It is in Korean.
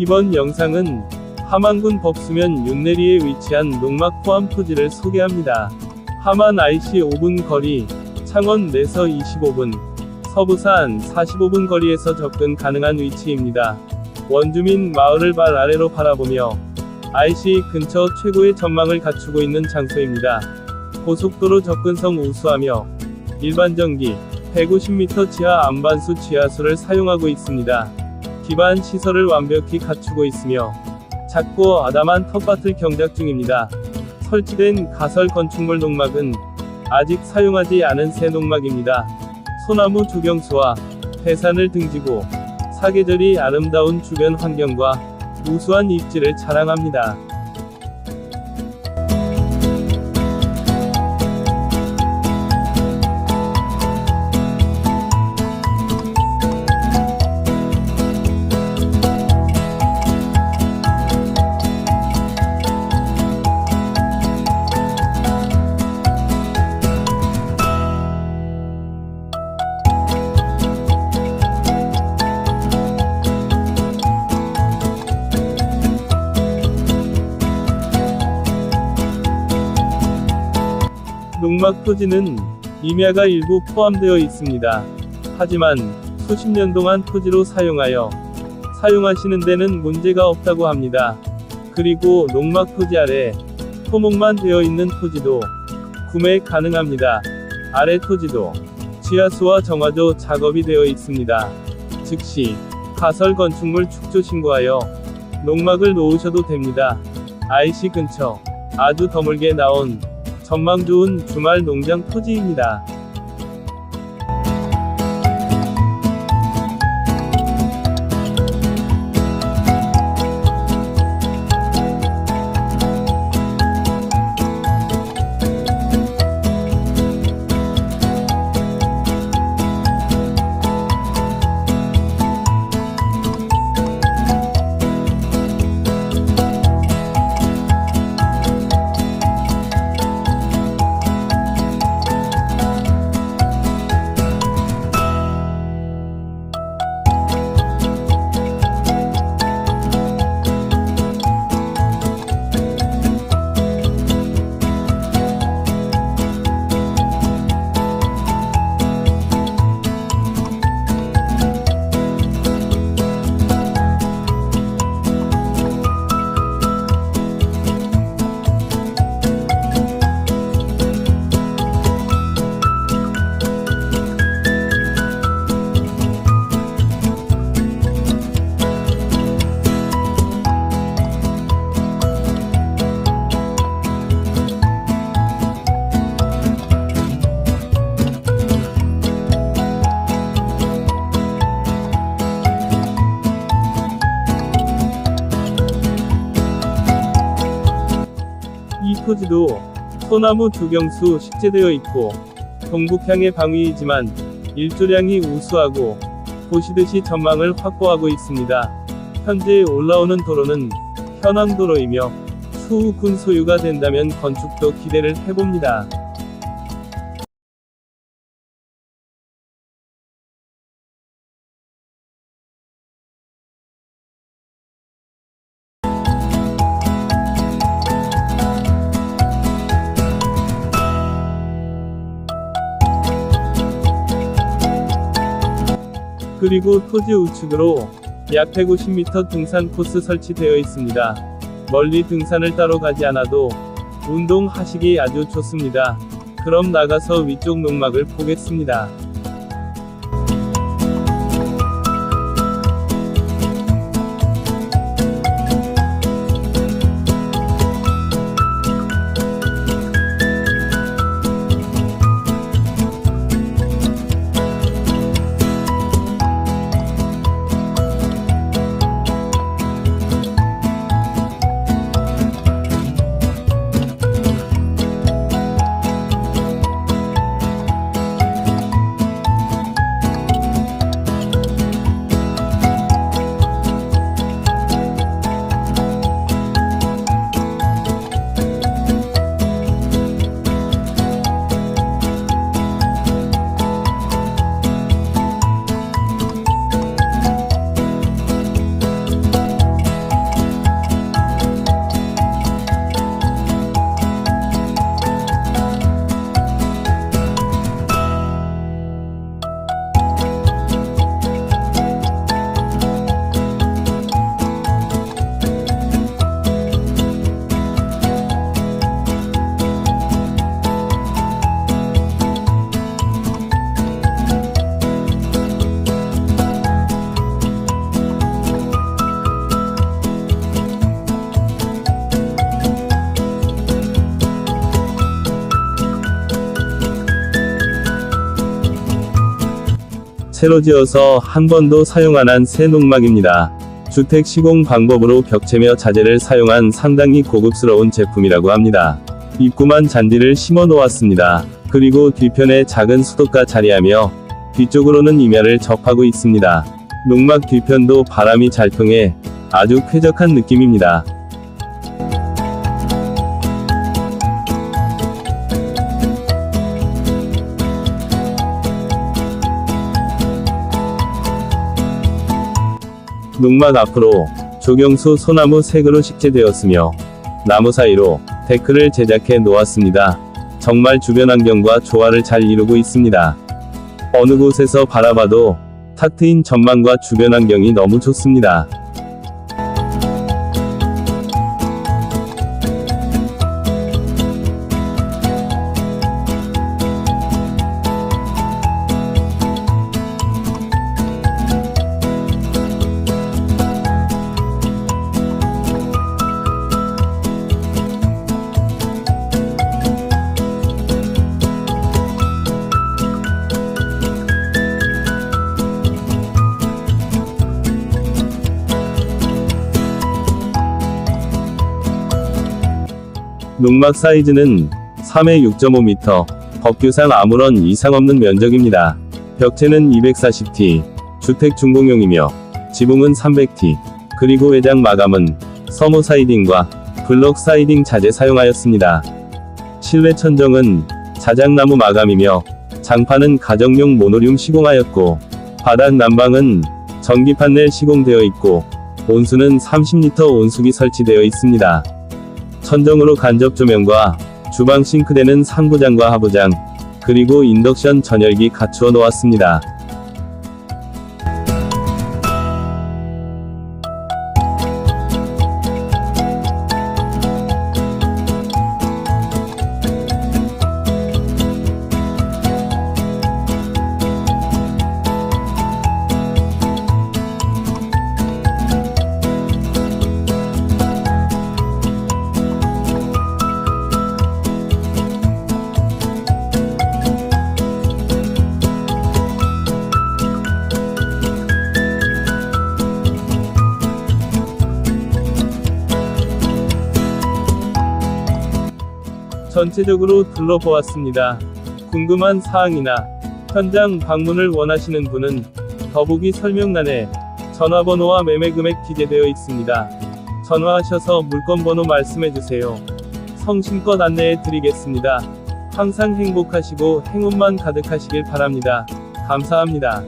이번 영상은 함안군 법수면 윤내리에 위치한 농막 포함 토지를 소개합니다. 함안 IC 5분 거리, 창원 내서 25분, 서부산 45분 거리에서 접근 가능한 위치입니다. 원주민 마을을 발 아래로 바라보며 IC 근처 최고의 전망을 갖추고 있는 장소입니다. 고속도로 접근성 우수하며 일반 전기 150m 지하 안반수 지하수를 사용하고 있습니다. 기반 시설을 완벽히 갖추고 있으며 작고 아담한 텃밭을 경작 중입니다. 설치된 가설 건축물 농막은 아직 사용하지 않은 새 농막입니다. 소나무 조경수와 해산을 등지고 사계절이 아름다운 주변 환경과 우수한 입지를 자랑합니다. 농막 토지는 임야가 일부 포함되어 있습니다. 하지만 수십 년 동안 토지로 사용하여 사용하시는 데는 문제가 없다고 합니다. 그리고 농막 토지 아래 토목만 되어 있는 토지도 구매 가능합니다. 아래 토지도 지하수와 정화조 작업이 되어 있습니다. 즉시 가설 건축물 축조 신고하여 농막을 놓으셔도 됩니다. IC 근처 아주 드물게 나온 전망 좋은 주말 농장 토지입니다. 토지도 소나무 조경수 식재되어 있고 동북향의 방위이지만 일조량이 우수하고 보시듯이 전망을 확보하고 있습니다. 현재 올라오는 도로는 현황도로이며 추후 군 소유가 된다면 건축도 기대를 해봅니다. 그리고 토지 우측으로 약 150m 등산 코스 설치되어 있습니다. 멀리 등산을 따로 가지 않아도 운동하시기 아주 좋습니다. 그럼 나가서 위쪽 농막을 보겠습니다. 새로 지어서 한 번도 사용 안 한 새 농막입니다. 주택 시공 방법으로 벽체며 자재를 사용한 상당히 고급스러운 제품이라고 합니다. 입구만 잔디를 심어 놓았습니다. 그리고 뒤편에 작은 수도가 자리하며 뒤쪽으로는 임야를 접하고 있습니다. 농막 뒤편도 바람이 잘 통해 아주 쾌적한 느낌입니다. 농막 앞으로 조경수 소나무 색으로 식재되었으며 나무 사이로 데크를 제작해 놓았습니다. 정말 주변 환경과 조화를 잘 이루고 있습니다. 어느 곳에서 바라봐도 탁 트인 전망과 주변 환경이 너무 좋습니다. 농막 사이즈는 3에 6.5m, 법규상 아무런 이상 없는 면적입니다. 벽체는 240T, 주택 중공용이며, 지붕은 300T, 그리고 외장 마감은 서무 사이딩과 블록 사이딩 자재 사용하였습니다. 실내 천정은 자작나무 마감이며, 장판은 가정용 모노륨 시공하였고, 바닥 난방은 전기 판넬 시공되어 있고, 온수는 30리터 온수기 설치되어 있습니다. 천정으로 간접 조명과 주방 싱크대는 상부장과 하부장, 그리고 인덕션 전열기 갖추어 놓았습니다. 전체적으로 둘러보았습니다. 궁금한 사항이나 현장 방문을 원하시는 분은 더보기 설명란에 전화번호와 매매금액 기재되어 있습니다. 전화하셔서 물건번호 말씀해주세요. 성심껏 안내해 드리겠습니다. 항상 행복하시고 행운만 가득하시길 바랍니다. 감사합니다.